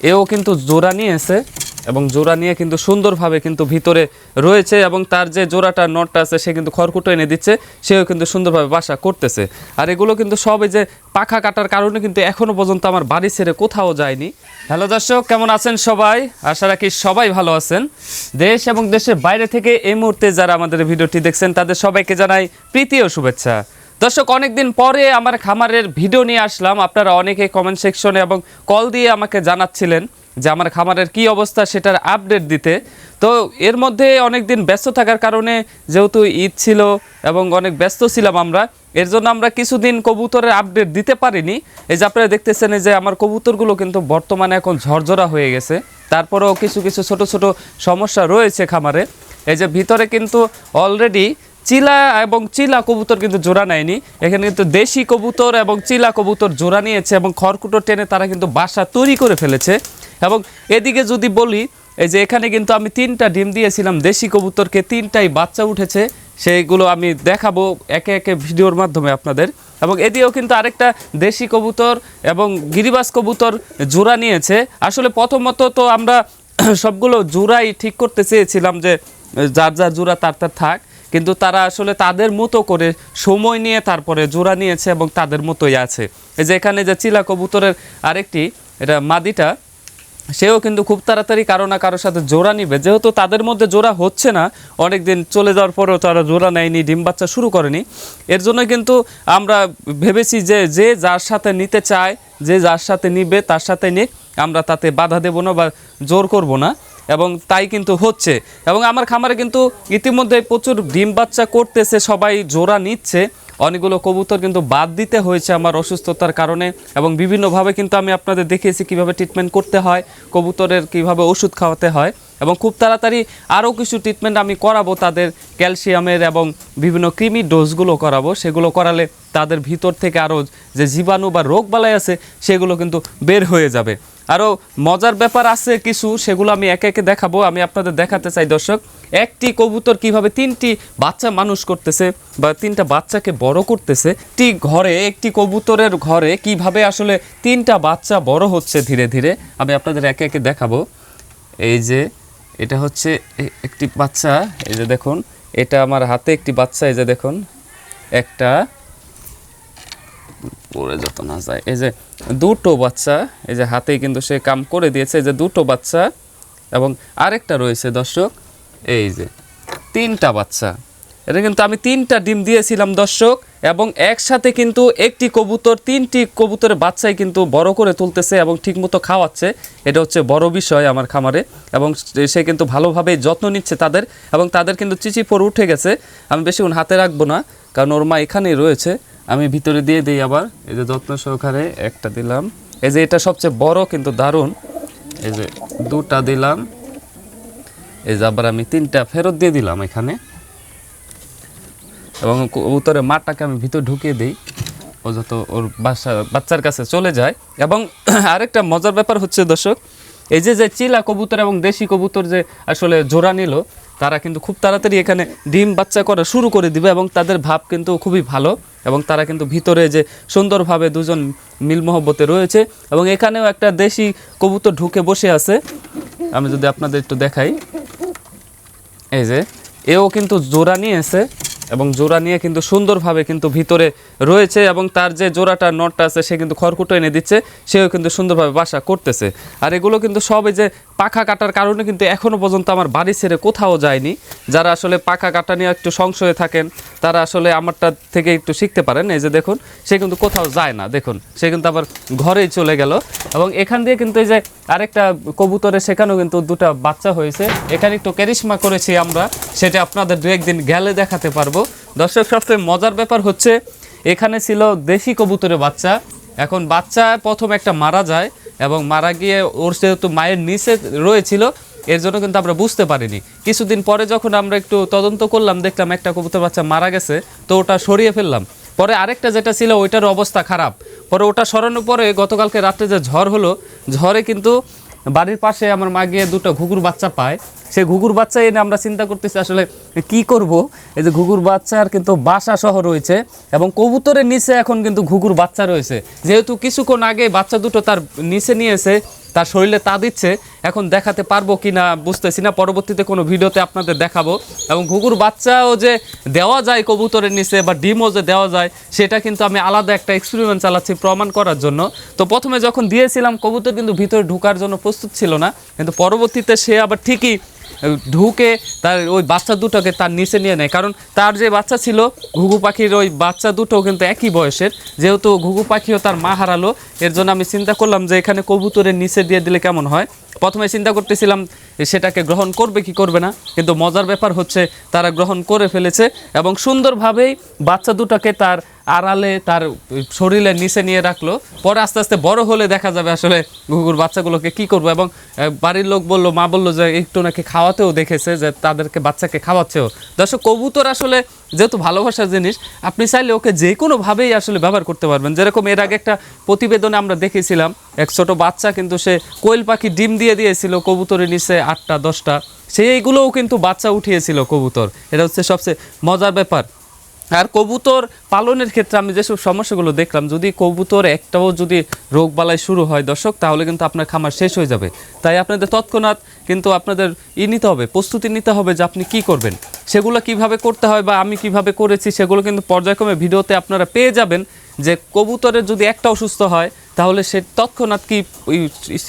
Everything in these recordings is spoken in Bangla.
এও কিন্তু জোড়া নিয়েছে এবং জোড়া নিয়ে কিন্তু সুন্দরভাবে কিন্তু ভিতরে রয়েছে এবং তার যে জোড়াটা নটটা আছে, সে কিন্তু খড়কুটো এনে দিচ্ছে, সেও কিন্তু সুন্দরভাবে বাসা করতেছে। আর এগুলো কিন্তু সব যে পাখা কাটার কারণে কিন্তু এখনও পর্যন্ত আমার বাড়ি ছেড়ে কোথাও যায়নি। হ্যালো দর্শক, কেমন আছেন সবাই? আশা রাখি সবাই ভালো আছেন। দেশ এবং দেশের বাইরে থেকে এই মুহূর্তে যারা আমাদের ভিডিওটি দেখছেন, তাদের সবাইকে জানাই প্রীতি ও শুভেচ্ছা। দর্শক, অনেকদিন পরে আমার খামারের ভিডিও নিয়ে আসলাম। আপনারা অনেকে কমেন্ট সেকশনে এবং কল দিয়ে আমাকে জানাচ্ছিলেন যে আমার খামারের কি অবস্থা সেটার আপডেট দিতে। তো এর মধ্যে অনেক দিন ব্যস্ত থাকার কারণে যেহেতু ঈদ ছিল এবং অনেক ব্যস্ত ছিলাম আমরা, এর জন্য আমরা কিছুদিন কবুতরের আপডেট দিতে পারিনি। এই যে আপনারা দেখতেছেন যে আমার কবুতরগুলো কিন্তু বর্তমানে এখন ঝরঝরা হয়ে গেছে। তারপরেও কিছু কিছু ছোট ছোট সমস্যা রয়েছে খামারে। এই যে ভিতরে কিন্তু অলরেডি চিলা এবং চিলা কবুতর কিন্তু জোড়া নেয়নি। এখানে কিন্তু দেশি কবুতর এবং চিলা কবুতর জোড়া নিয়েছে এবং খড়কুটো টেনে তারা কিন্তু বাসা তৈরি করে ফেলেছে। এবং এদিকে যদি বলি, এই যে এখানে কিন্তু আমি তিনটা ডিম দিয়েছিলাম, দেশি কবুতরকে তিনটাই বাচ্চা উঠেছে। সেইগুলো আমি দেখাবো একে একে ভিডিওর মাধ্যমে আপনাদের। এবং এদিকেও কিন্তু আরেকটা দেশি কবুতর এবং গিরিবাস কবুতর জোড়া নিয়েছে। আসলে প্রথমত তো আমরা সবগুলো জোড়াই ঠিক করতে চেয়েছিলাম যে, যার যার জোড়া তার তার থাক। কিন্তু তারা আসলে তাদের মতো করে সময় নিয়ে তারপরে জোড়া নিয়েছে এবং তাদের মতোই আছে। এই যে এখানে যে চিলা কবুতরের আরেকটি, এটা মাদিটা, সেও কিন্তু খুব তাড়াতাড়ি কারও না কারোর সাথে জোড়া নিবে। যেহেতু তাদের মধ্যে জোড়া হচ্ছে না অনেক দিন চলে যাওয়ার পরেও তারা জোড়া নেয়নি, ডিম বাচ্চা শুরু করেনি। এর জন্য কিন্তু আমরা ভেবেছি যে যে যার সাথে নিতে চায়, যে যার সাথে নিবে তার সাথে নিক, আমরা তাতে বাধা দেব না বা জোর করব না। এবং তাই কিন্তু হচ্ছে। এবং আমার খামারে কিন্তু ইতিমধ্যে প্রচুর ডিম বাচ্চা করতেছে, সবাই জোড়া নিচ্ছে। অনেকগুলো কবুতর কিন্তু বাদ দিতে হয়েছে আমার অসুস্থতার কারণে এবং বিভিন্নভাবে কিন্তু আমি আপনাদের দেখিয়েছি কীভাবে ট্রিটমেন্ট করতে হয়, কবুতরের কীভাবে ওষুধ খাওয়াতে হয়। এবং খুব তাড়াতাড়ি আরও কিছু ট্রিটমেন্ট আমি করাবো তাদের ক্যালসিয়ামের এবং বিভিন্ন কৃমি ডোজগুলো করাবো। সেগুলো করালে তাদের ভিতর থেকে আরও যে জীবাণু বা রোগবালাই আছে, সেগুলো কিন্তু বের হয়ে যাবে। আরও মজার ব্যাপার আছে কিছু, সেগুলো আমি একে একে দেখাবো। আমি আপনাদের দেখাতে চাই, দর্শক, একটি কবুতর কীভাবে তিনটি বাচ্চা মানুষ করতেছে বা তিনটা বাচ্চাকে বড় করতেছে, একটি ঘরে, একটি কবুতরের ঘরে কীভাবে আসলে তিনটা বাচ্চা বড় হচ্ছে ধীরে ধীরে, আমি আপনাদের একে একে দেখাবো। এই যে এটা হচ্ছে একটি বাচ্চা, এই যে দেখুন, এটা আমার হাতে একটি বাচ্চা, এই যে দেখুন, একটা, পড়ে যত না যায়। এই যে দুটো বাচ্চা, এই যে হাতেই কিন্তু সে কাম করে দিয়েছে, এই যে দুটো বাচ্চা, এবং আরেকটা রয়েছে দর্শক, এই যে তিনটা বাচ্চা। এটা কিন্তু আমি তিনটা ডিম দিয়েছিলাম, দর্শক, এবং একসাথে কিন্তু একটি কবুতর, তিনটি কবুতরের বাচ্চাই কিন্তু বড় করে তুলতেছে এবং ঠিকমতো খাওয়াচ্ছে। এটা হচ্ছে বড় বিষয় আমার খামারে, এবং সে কিন্তু ভালোভাবে যত্ন নিচ্ছে তাদের, এবং তাদের কিন্তু চিচি পর উঠে গেছে। আমি বেশিক্ষণ হাতে রাখব না, কারণ ওর মা এখানেই রয়েছে। আমি ভিতরে দিয়ে দিই আবার, এই যে যত্ন সহকারে একটা দিলাম। এই যে এটা সবচেয়ে বড় কিন্তু দারুণ। এই যে দুটা দিলাম। এই যে আবার আমি তিনটা ফেরত দিয়ে দিলাম এখানে। এবং কবুতরের মাটাকে আমি ভিতর ঢুকিয়ে দিই। ও যত ওর বাসা, বাচ্চার কাছে চলে যায়। এবং আরেকটা মজার ব্যাপার হচ্ছে দর্শক, এই যে যে চিলা কবুতর এবং দেশি কবুতর যে আসলে জোড়া নিল, তারা কিন্তু খুব তাড়াতাড়ি এখানে ডিম বাচ্চা করা শুরু করে দিবে এবং তাদের ভাব কিন্তু খুবই ভালো এবং তারা কিন্তু ভিতরে যে সুন্দরভাবে দুজন মিল মহব্বতে রয়েছে এবং এখানেও একটা দেশি কবুতর ঢুকে বসে আছে। আমি যদি আপনাদের একটু দেখাই। এই যে, এও কিন্তু জোড়া নিয়েছে এবং জোড়া নিয়ে কিন্তু সুন্দরভাবে কিন্তু ভিতরে রয়েছে এবং তার যে জোড়াটা নটটা আছে, সে কিন্তু খড়কুটো এনে দিচ্ছে, সেও কিন্তু সুন্দরভাবে বাসা করতেছে। আর এগুলো কিন্তু সব যে পাখা কাটার কারণে কিন্তু এখনও পর্যন্ত আমার বাড়ি ছেড়ে কোথাও যায়নি। যারা আসলে পাখা কাটা নিয়ে একটু সংশয়ে থাকেন, তারা আসলে আমারটা থেকে একটু শিখতে পারেন। এই যে দেখুন, সে কিন্তু কোথাও যায় না। দেখুন, সে কিন্তু আবার ঘরেই চলে গেল। এবং এখান দিয়ে কিন্তু এই যে আরেকটা কবুতরে, সেখানেও কিন্তু দুটো বাচ্চা হয়েছে। এখানে একটু ক্যারিশমা করেছি আমরা, সেটা আপনাদের দু একদিন গেলে দেখাতে পারব। দর্শক, সবচেয়ে মজার ব্যাপার হচ্ছে, এখানে ছিল দেশি কবুতরের বাচ্চা। এখন বাচ্চা প্রথম একটা মারা যায় এবং মারা গিয়ে ওর যেহেতু মায়ের নিচে রয়েছিল, এর জন্য কিন্তু আমরা বুঝতে পারিনি। কিছুদিন পরে যখন আমরা একটু তদন্ত করলাম, দেখলাম একটা কবুতর বাচ্চা মারা গেছে, তো ওটা সরিয়ে ফেললাম। পরে আরেকটা যেটা ছিল, ওইটার অবস্থা খারাপ। পরে ওটা সরানোর পরে গতকালকে রাত্রে যে ঝড় হলো, ঝড়ে কিন্তু বাড়ির পাশে আমার মা গিয়ে দুটো ঘুঘুর বাচ্চা পায়। সেই ঘুঘুর বাচ্চা এনে আমরা চিন্তা করতেছি আসলে কি করব? এই যে ঘুঘুর বাচ্চার কিন্তু বাসা সহ রয়েছে এবং কবুতরের নিচে এখন কিন্তু ঘুঘুর বাচ্চা রয়েছে। যেহেতু কিছুক্ষণ আগে বাচ্চা দুটো তার নিচে নিয়েছে তার শরীরে তা দিচ্ছে, এখন দেখাতে পারব কি না বুঝতেছি না। পরবর্তীতে কোনো ভিডিওতে আপনাদের দেখাবো। এবং ঘুঘুর বাচ্চাও যে দেওয়া যায় কবুতরের নিচে বা ডিমও যে দেওয়া যায়, সেটা কিন্তু আমি আলাদা একটা এক্সপেরিমেন্ট চালাচ্ছি প্রমাণ করার জন্য। তো প্রথমে যখন দিয়েছিলাম, কবুতর কিন্তু ভিতরে ঢোকার জন্য প্রস্তুত ছিল না। কিন্তু পরবর্তীতে সে আবার ঠিকই ঢুকে তার ওই বাচ্চা দুটোকে তার নিচে নিয়ে নেয়। কারণ তার যে বাচ্চা ছিল, ঘুঘু পাখির ওই বাচ্চা দুটো কিন্তু একই বয়সের। যেহেতু ঘুঘু পাখিও তার মা হারালো, এর জন্য আমি চিন্তা করলাম যে এখানে কবুতরের নিচে দিয়ে দিলে কেমন হয়। প্রথমে চিন্তা করতেছিলাম সেটাকে গ্রহণ করবে কি করবে না? কিন্তু মজার ব্যাপার হচ্ছে, তারা গ্রহণ করে ফেলেছে এবং সুন্দরভাবেই বাচ্চা দুটোকে তার আড়ালে তার শরীরের নিচে নিয়ে রাখল। পরে আস্তে আস্তে বড় হলে দেখা যাবে আসলে ঘুঘুর বাচ্চাগুলোকে কি করব। এবং বাড়ির লোক বলল, মা বলল যে একটু নাকি খাওয়াতেও দেখেছে যে তাদেরকে বাচ্চাকে খাওয়াচ্ছেও। দর্শক, কবুতর আসলে যেহেতু ভালোবাসার জিনিস, আপনি চাইলে ওকে যে কোনোভাবেই আসলে ব্যবহার করতে পারবেন। যেরকম এর আগে একটা প্রতিবেদনে আমরা দেখেছিলাম, এক ছোট বাচ্চা কিন্তু সে কোয়েল পাখি ডিম দিয়ে দিয়েছিল কবুতরের নিচে আটটা, দশটা। সেইগুলোও কিন্তু বাচ্চা উঠিয়েছিল কবুতর। এটা হচ্ছে সবচেয়ে মজার ব্যাপার। আর কবুতর পালনের ক্ষেত্রে আমি যেসব সমস্যাগুলো দেখলাম, যদি কবুতর একটাও যদি রোগ বালাই শুরু হয় দর্শক, তাহলে কিন্তু আপনার খামার শেষ হয়ে যাবে। তাই আপনাদের তৎক্ষণাৎ কিন্তু আপনাদের ই নিতে হবে, প্রস্তুতি নিতে হবে যে আপনি কি করবেন। সেগুলো কীভাবে করতে হয় বা আমি কীভাবে করেছি, সেগুলো কিন্তু পর্যায়ক্রমে ভিডিওতে আপনারা পেয়ে যাবেন যে কবুতরের যদি একটা অসুস্থ হয় তাহলে সে তৎক্ষণাৎ কি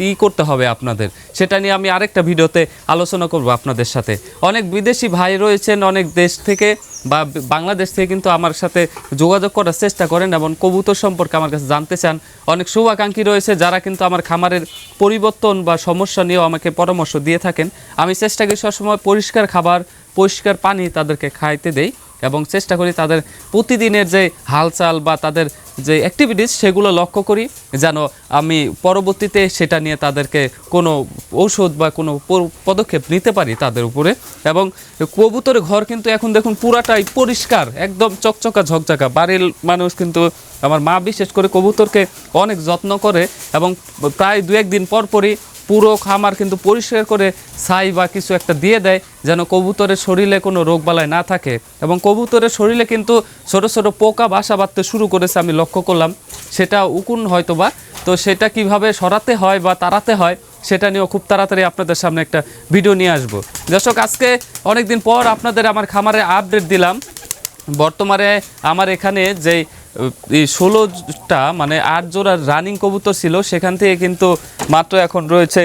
ই- করতে হবে আপনাদের? সেটা নিয়ে আমি আরেকটা ভিডিওতে আলোচনা করব আপনাদের সাথে। অনেক বিদেশি ভাই রয়েছেন, অনেক দেশ থেকে বা বাংলাদেশ থেকে কিন্তু আমার সাথে যোগাযোগ করার চেষ্টা করেন এবং কবুতর সম্পর্কে আমার কাছে জানতে চান। অনেক শুভাকাঙ্ক্ষী রয়েছে যারা কিন্তু আমার খামারের পরিবর্তন বা সমস্যা নিয়েও আমাকে পরামর্শ দিয়ে থাকেন। আমি চেষ্টা করি সবসময় পরিষ্কার খাবার, পরিষ্কার পানি তাদেরকে খাইতে দেই এবং চেষ্টা করি তাদের প্রতিদিনের যে হালচাল বা তাদের যে অ্যাক্টিভিটিস সেগুলো লক্ষ্য করি, যেন আমি পরবর্তীতে সেটা নিয়ে তাদেরকে কোনো ঔষধ বা কোনো পদক্ষেপ নিতে পারি তাদের উপরে। এবং কবুতরের ঘর কিন্তু এখন দেখুন পুরাটাই পরিষ্কার, একদম চকচকা ঝকঝকা। বাড়ির মানুষ কিন্তু, আমার মা বিশেষ করে কবুতরকে অনেক যত্ন করে এবং প্রায় দু একদিন পর পরই পুরো খামার কিন্তু পরিষ্কার করে ছাই বা কিছু একটা দিয়ে দেয় যেন কবুতরের শরীরে কোনো রোগবালাই না থাকে। এবং কবুতরের শরীরে কিন্তু ছোট ছোট পোকা বাসা বাঁধতে শুরু করেছে আমি লক্ষ্য করলাম। সেটা উকুন হয়তো বা তো সেটা কীভাবে সরাতে হয় বা তাড়াতে হয় সেটা নিয়েও খুব তাড়াতাড়ি আপনাদের সামনে একটা ভিডিও নিয়ে আসব। দর্শক, আজকে অনেকদিন পর আপনাদের আমার খামারে আপডেট দিলাম। বর্তমানে আমার এখানে যে ষোলোটা মানে আট জোড়া রানিং কবুতর ছিল, সেখান থেকে কিন্তু মাত্র এখন রয়েছে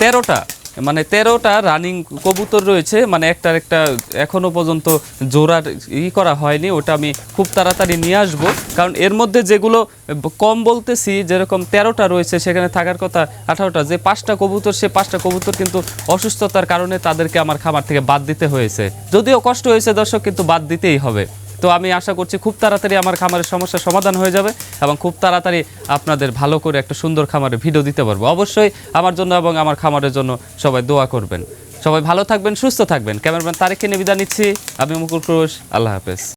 তেরোটা। মানে তেরোটা রানিং কবুতর রয়েছে মানে একটার একটা এখনও পর্যন্ত জোড়ার ই করা হয়নি, ওটা আমি খুব তাড়াতাড়ি নিয়ে আসব। কারণ এর মধ্যে যেগুলো কম বলতেছি, যেরকম তেরোটা রয়েছে, সেখানে থাকার কথা আঠারোটা। যে পাঁচটা কবুতর, সে পাঁচটা কবুতর কিন্তু অসুস্থতার কারণে তাদেরকে আমার খামার থেকে বাদ দিতে হয়েছে। যদিও কষ্ট হয়েছে, দর্শক, কিন্তু বাদ দিতেই হবে। তো আমি আশা করছি খুব তাড়াতাড়ি আমার খামারের সমস্যার সমাধান হয়ে যাবে এবং খুব তাড়াতাড়ি আপনাদের ভালো করে একটা সুন্দর খামারের ভিডিও দিতে পারব। অবশ্যই আমার জন্য এবং আমার খামারের জন্য সবাই দোয়া করবেন। সবাই ভালো থাকবেন, সুস্থ থাকবেন। ক্যামেরাম্যান তারেককে নিয়ে নিচ্ছি। আমি মুকুল ক্রোশ। আল্লাহ হাফেজ।